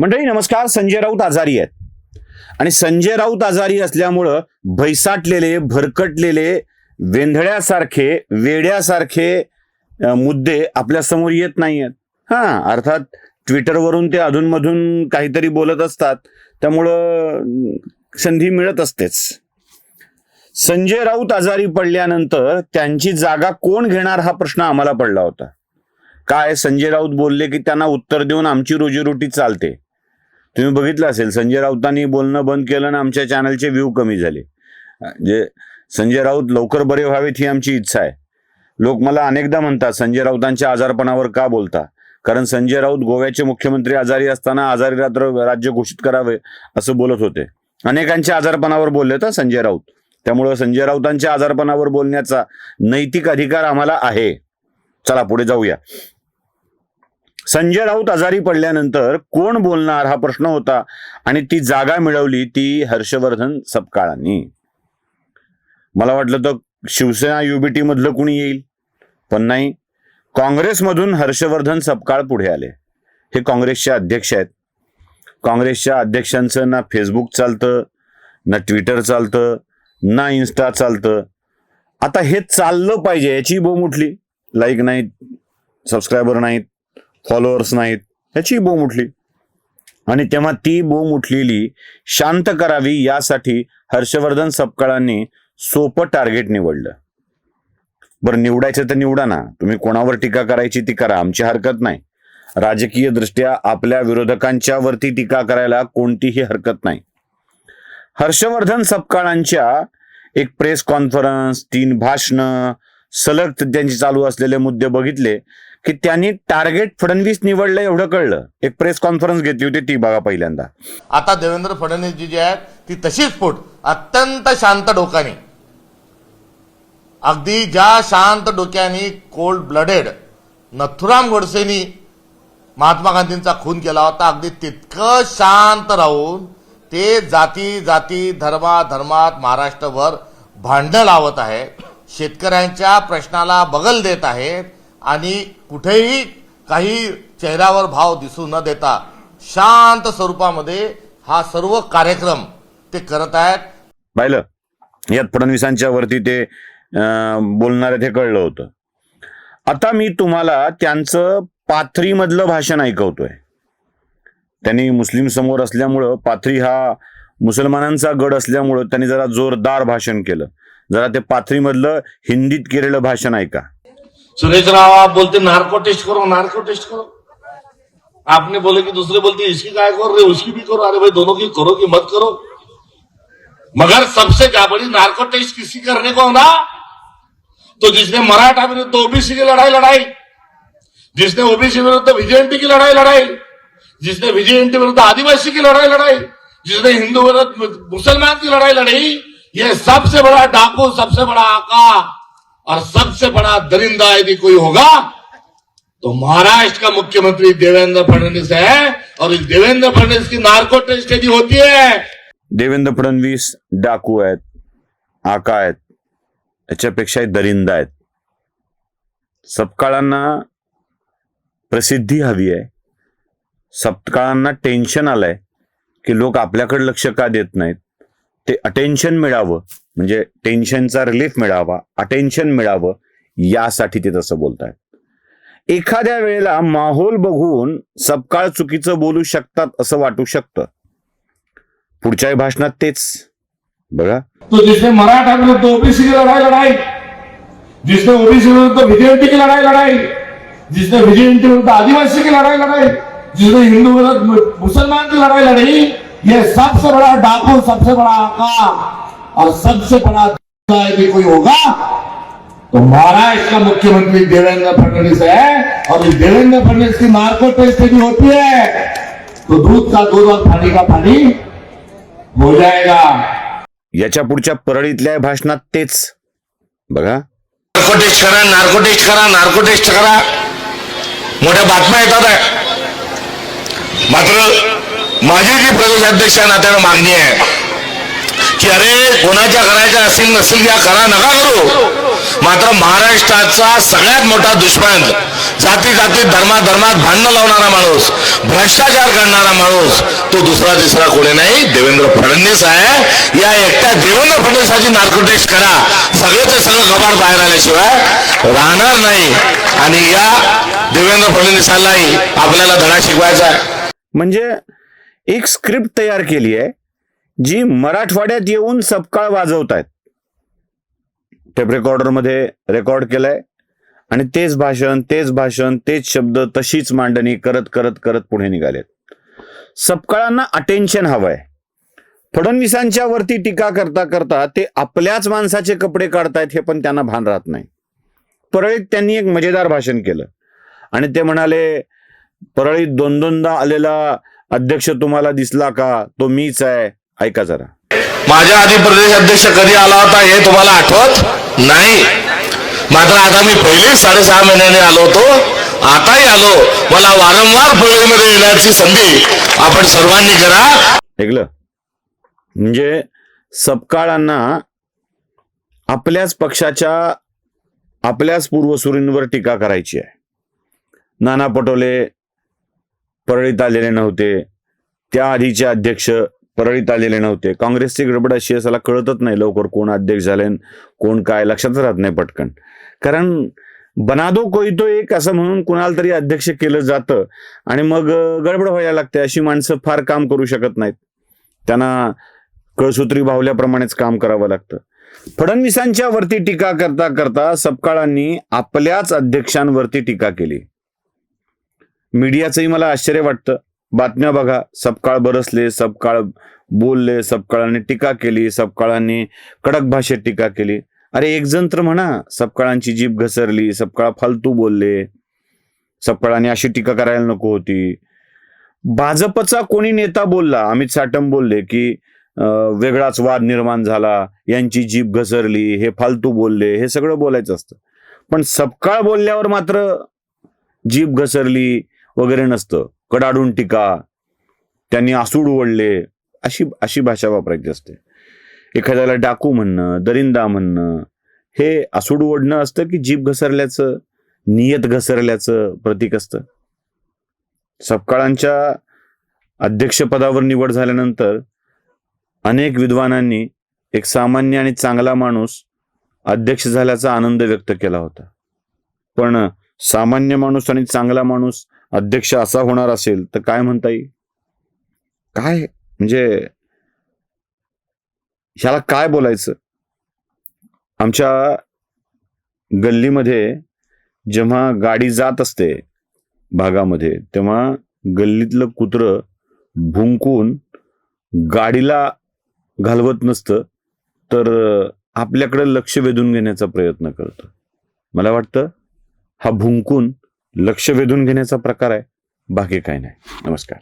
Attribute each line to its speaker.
Speaker 1: मंडळी नमस्कार. संजय राऊत आजारी आहेत. आणि संजय राऊत आजारी असल्यामुळं भैसाटलेले भरकटलेले वेंधळ्यासारखे वेड्यासारखे मुद्दे आपल्यासमोर येत नाही आहेत हा अर्थात ट्विटरवरून ते अधूनमधून काहीतरी बोलत असतात. त्यामुळं संधी मिळत असतेच. संजय राऊत आजारी पडल्यानंतर त्यांची जागा कोण घेणार हा प्रश्न आम्हाला पडला होता. काय? संजय राऊत बोलले की त्यांना उत्तर देऊन आमची रोजीरोटी चालते. तुम्ही बघितलं असेल संजय राऊतांनी बोलणं बंद केलं आणि आमच्या चॅनलचे व्ह्यू कमी झाले. जे संजय राऊत लवकर बरे व्हावेत ही आमची इच्छा आहे. लोक मला अनेकदा म्हणतात संजय राऊतांच्या आजारपणावर का बोलता? कारण संजय राऊत गोव्याचे मुख्यमंत्री आजारी असताना आजारी रात्र राज्य घोषित करावे असं बोलत होते. अनेकांच्या आजारपणावर बोलले तर संजय राऊत. त्यामुळं संजय राऊतांच्या आजारपणावर बोलण्याचा नैतिक अधिकार आम्हाला आहे. चला पुढे जाऊया. संजय राऊत आजारी पडल्यानंतर कोण बोलणार हा प्रश्न होता आणि ती जागा मिळवली ती हर्षवर्धन सपकाळांनी. मला वाटलं तर शिवसेना युबीटी मधलं कुणी येईल? पण नाही. काँग्रेसमधून हर्षवर्धन सपकाळ पुढे आले. हे काँग्रेसचे अध्यक्ष आहेत. काँग्रेसच्या अध्यक्षांचं ना फेसबुक चालतं ना ट्विटर चालतं ना इन्स्टा चालतं. आता हे चाललं पाहिजे याची बोम उठली. लाईक नाहीत सबस्क्रायबर नाहीत फॉलोअर्स नाहीत ह्याची बोम उठली आणि तेव्हा ती बोम उठलेली शांत करावी यासाठी हर्षवर्धन सपकाळांनी सोपं टार्गेट निवडलं. बरं निवडायचं तर निवडा ना. तुम्ही कोणावर टीका करायची ती करा आमची हरकत नाही. राजकीय दृष्ट्या आपल्या विरोधकांच्या वरती टीका करायला कोणतीही हरकत नाही. हर्षवर्धन सपकाळांच्या एक प्रेस कॉन्फरन्स तीन भाषणं सलग त्यांची चालू असलेले मुद्दे बघितले. की त्यांनी टार्गेट फडणवीस निवडलं एवढं कळलं. एक प्रेस कॉन्फरन्स घेतली होती ती बघा पहिल्यांदा.
Speaker 2: आता देवेंद्र फडणवीस जी जी आहेत ती तशीच फूट अत्यंत शांत डोक्याने. अगदी ज्या शांत डोक्याने कोल्ड ब्लडेड नथुराम गोडसेनी महात्मा गांधींचा खून केला होता अगदी तितकं शांत राहून ते जाती जाती धर्मा धर्मात महाराष्ट्रभर भांडणं लावत आहेत. शेतकऱ्यांच्या प्रश्नाला बगल देत आहेत. आणि कुठेही काही चेहऱ्यावर भाव दिसू न देता शांत स्वरूपामध्ये हा सर्व कार्यक्रम ते करत आहेत.
Speaker 1: पाहिलं? यात फडणवीसांच्या वरती ते अं, ते कळलं होतं. आता मी तुम्हाला त्यांचं पाथरीमधलं भाषण ऐकवतोय. त्यांनी मुस्लिम समोर असल्यामुळं पाथरी हा मुसलमानांचा गड असल्यामुळं त्यांनी जरा जोरदार भाषण केलं. जरा ते पाथरीमधलं हिंदीत केलेलं भाषण ऐका.
Speaker 3: सुरेश राव, आप बोलते नार्को टेस्ट करो नार्को टेस्ट करो। आपने बोले कि दूसरे बोलते इसकी काय करो रे उसकी भी करो। अरे भाई, दोनों की करो कि मत करो। मगर सबसे क्या बड़ी नार्को टेस्ट किसी करने को ना? तो जिसने मराठा विरुद्ध ओबीसी की लड़ाई लड़ाई। जिसने ओबीसी विरुद्ध विजयंती की लड़ाई लड़ाई। जिसने विजयंती विरुद्ध आदिवासी की लड़ाई लड़ाई। जिसने हिंदू विरुद्ध मुसलमान की लड़ाई लड़ी। ये सबसे बड़ा डाकू, सबसे बड़ा आका। और सबसे बड़ा दरिंदा यदि कोई होगा तो महाराष्ट्र का मुख्यमंत्री देवेंद्र फडणवीस है और इस देवेंद्र फडणवीस की नार्को टेस्ट यदि होती है।
Speaker 1: देवेंद्र फडणवीस डाकू आहेत आका आहेत याच्यापेक्षा दरिंदा आहेत. सपकाळांना प्रसिद्धी हवी आहे. सपकाळांना टेन्शन आलंय की लोक आपल्याकडे लक्ष का देत नाहीत? ते अटेन्शन मिळावं म्हणजे टेन्शनचा रिलीफ मिळावा अटेन्शन मिळावं यासाठी ते तसं बोलतायत. एखाद्या वेळेला माहोल बघून सपकाळ चुकीचं बोलू शकतात असं वाटू शकतं. पुढच्याही भाषणात तेच. बघा.
Speaker 3: तो जिसने मराठा विरुद्ध ओबीसी की लढाई लढाई जिसने ओबीसी विरुद्ध विजयंती की लढाई लड़ाई जिसने विजयंती विरुद्ध आदिवासी की लढाई लड़ाई जिसने हिंदू विरुद्ध मुसलमान की लढाई ये सबसे बड़ा डाकू सबसे बड़ा आका और सबसे बड़ा यदि कोई होगा तो महाराष्ट्र का मुख्यमंत्री देवेंद्र फडणवीस है और इस देवेंद्र फडणवीस की नार्को टेस्ट यदि होती है तो दूध का दूध और पानी का पानी हो जाएगा।
Speaker 1: याच्या पुढच्या परळीतल्या भाषणात तेच बघा.
Speaker 4: नार्को टेस्ट करा नार्को टेस्ट करा नार्को टेस्ट करा मोठ्या बातम्या येतात. मात्र माझी जी प्रदेशाध्यक्ष नात्यानं मागणी आहे की अरे कोणाच्या करायच्या असेल नसेल या करा नका करू. मात्र महाराष्ट्राचा सगळ्यात मोठा दुश्मन जाती जाती धर्मा धर्मात भांडणं लावणारा माणूस भ्रष्टाचार करणारा माणूस तो दुसरा तिसरा कोणी नाही. देवेंद्र फडणवीस आहे. या एकट्या देवेंद्र फडणवीसाची नार्को टेस्ट करा सगळेच सगळं कबाड बाहेर आल्याशिवाय राहणार नाही. आणि या देवेंद्र फडणवीसालाही आपल्याला धडा शिकवायचा
Speaker 1: म्हणजे एक स्क्रिप्ट तयार केली आहे जी मराठवाड्यात येऊन सपकाळ वाजवत आहेत टेप रेकॉर्डरमध्ये रेकॉर्ड केलंय आणि तेच भाषण तेच भाषण तेच शब्द तशीच मांडणी करत करत करत पुढे निघालेत. सपकाळांना अटेन्शन हवंय. फडणवीसांच्या वरती टीका करता करता ते आपल्याच माणसाचे कपडे काढतायत हे पण त्यांना भान राहत नाही. परळीत त्यांनी एक मजेदार भाषण केलं. आणि ते म्हणाले परळीत दोन दोनदा आलेला अध्यक्ष तुम्हाला दिसला का? तो मीच आहे. ऐका जरा.
Speaker 4: माझ्या आधी प्रदेश अध्यक्ष कधी आला होता हे तुम्हाला आठवत नाही? मात्र आता मी पहिले साडेसहा महिन्याने आलो होतो. आताही आलो. मला वारंवार परळीमध्ये येण्याची संधी आपण सर्वांनी करा.
Speaker 1: ऐकलं? म्हणजे सपकाळांना आपल्याच पक्षाच्या आपल्याच पूर्वसुरींवर टीका करायची आहे. नाना पटोले परळीत आलेले नव्हते. त्या आधीचे अध्यक्ष परळीत आलेले नव्हते. काँग्रेसची गडबड अशी आहे, त्याला कळतच नाही लवकर कोण अध्यक्ष झाले कोण काय लक्षातच राहत नाही पटकन. कारण बनादो कोयतो एक असं म्हणून कुणाला तरी अध्यक्ष केलं जातं आणि मग गडबड व्हायला लागते. अशी माणसं फार काम करू शकत नाहीत. त्यांना कळसूत्री भावल्याप्रमाणेच काम करावं लागतं. फडणवीसांच्या वरती टीका करता करता सपकाळांनी आपल्याच अध्यक्षांवरती टीका केली. मीडियाचंही मला आश्चर्य वाटतं. बातम्या बघा. सपकाळ बरसले सपकाळ बोलले सपकाळांनी टीका केली सपकाळांनी कडक भाषेत टीका केली. अरे एक जण तर म्हणा सपकाळांची जीभ घसरली सपकाळ फालतू बोलले. सपकाळांनी अशी टीका करायला नको होती. भाजपचा कोणी नेता बोलला अमित साटम बोलले की वेगळाच वाद निर्माण झाला यांची जीभ घसरली हे फालतू बोलले हे सगळं बोलायचं असतं. पण सपकाळ बोलल्यावर मात्र जीभ घसरली वगैरे नसतं. कडाडून टीका. त्यांनी आसूड ओढले अशी अशी भाषा वापरायची असते. एखाद्याला डाकू म्हणणं दरिंदा म्हणणं हे आसूड ओढणं असतं की जीभ घसरल्याचं नियत घसरल्याचं प्रतीक असतं. सपकाळांच्या अध्यक्षपदावर निवड झाल्यानंतर अनेक विद्वानांनी एक सामान्य आणि चांगला माणूस अध्यक्ष झाल्याचा आनंद व्यक्त केला होता. पण सामान्य माणूस आणि चांगला माणूस अध्यक्ष असा होणार असेल तर काय म्हणता येईल काय? म्हणजे ह्याला काय बोलायचं? आमच्या गल्लीमध्ये जेव्हा गाडी जात असते भागामध्ये तेव्हा गल्लीतलं कुत्रं भुंकून गाडीला घालवत नसतं तर आपल्याकडे लक्ष वेधून घेण्याचा प्रयत्न करतं. मला वाटतं हा भुंकून लक्ष वेधून घेण्याचा प्रकार आहे बाकी काही नाही. नमस्कार.